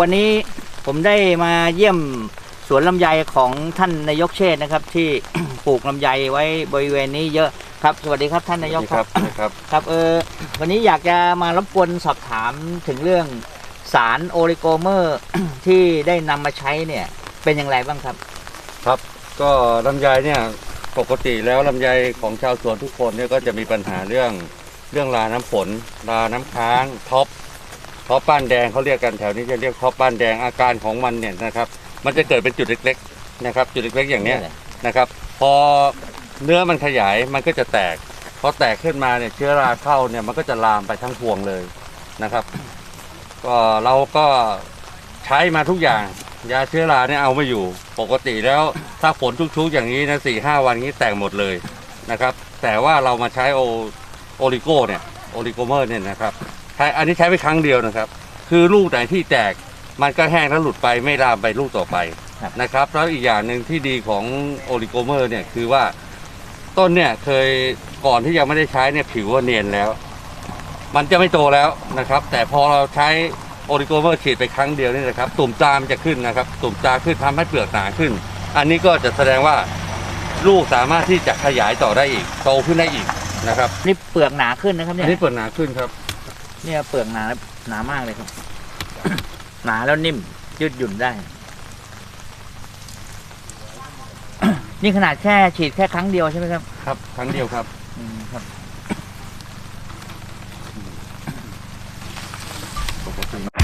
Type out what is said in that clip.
วันนี้ผมได้มาเยี่ยมสวนลำไยของท่านนายกเชษฐ์นะครับ ที่ ปลูกลำไยไว้บริเวณนี้เยอะครับสวัสดีครับท่านนายกครับนะครับครับเออวันนี้อยากจะมารบกวนสอบถามถึงเรื่องสารโอริโกเมอร์ที่ได้นำมาใช้เนี่ยเป็นอย่างไรบ้างครับ ครับก็ลำไยเนี่ยปกติแล้วลำไยของชาวสวนทุกคนเนี่ยก็จะมีปัญหาเรื่องเรื่องราน้ำฝนราน้ำค้างท็อป ท็อปป้านแดงเขาเรียกกันแถวนี้จะเรียกท็อปป้านแดงอาการของมันเนี่ยนะครับ มันจะเกิดเป็นจุดเล็กๆนะครับ จุดเล็กๆอย่างเนี้ยนะครับ พอเนื้อมันขยายมันก็จะแตกพอแตกขึ้นมาเนี่ยเชื้อราเข้าเนี่ยมันก็จะลามไปทั้งพวงเลยนะครับก็เราก็ใช้มาทุกอย่าง ยาเชื้อราเนี่ยเอาไม่อยู่ปกติแล้วถ้าฝนชุกๆอย่างนี้นะสี่ห้าวันนี้แตกหมดเลยนะครับ แต่ว่าเรามาใช้โอโอริโกเนี่ยโอริโกเมอร์เนี่ยนะครับใช้อันนี้ใช้ไปครั้งเดียวนะครับ คือลูกไหนที่แตกมันก็แห้งแล้วหลุดไปไม่ลามไปลูกต่อไปครับนะครับแล้วอีกอย่างหนึ่งที่ดีของโอริโกเมอร์เนี่ยคือว่าต้นเนี่ยเคยก่อนที่ยังไม่ได้ใช้เนี่ยผิวว่าเนียนแล้ว มันจะไม่โตแล้วนะครับ แต่พอเราใช้โอริโกเมอร์ฉีดไปครั้งเดียวนี่นะครับ ตุ่มตามนจะขึ้นนะครับ ตุ่มตาขึ้นทำให้เปลือกหนาขึ้น อันนี้ก็จะแสดงว่าลูกสามารถที่จะขยายต่อได้อีกโตขึ้นได้อีกนะครับนี่เปลือกหนาขึ้นนะครับอัเนี่ยนนี้เปลือกหนาขึ้นครับ เนี่ยเปลือกหนาหนามากเลยครับ หนาแล้วนิ่ม ยืดหยุ่นได้ นี่ขนาดแค่ฉีดแค่ครั้งเดียวใช่ไหมครับ ครับ ครั้งเดียวครับอืมครับ ปกติ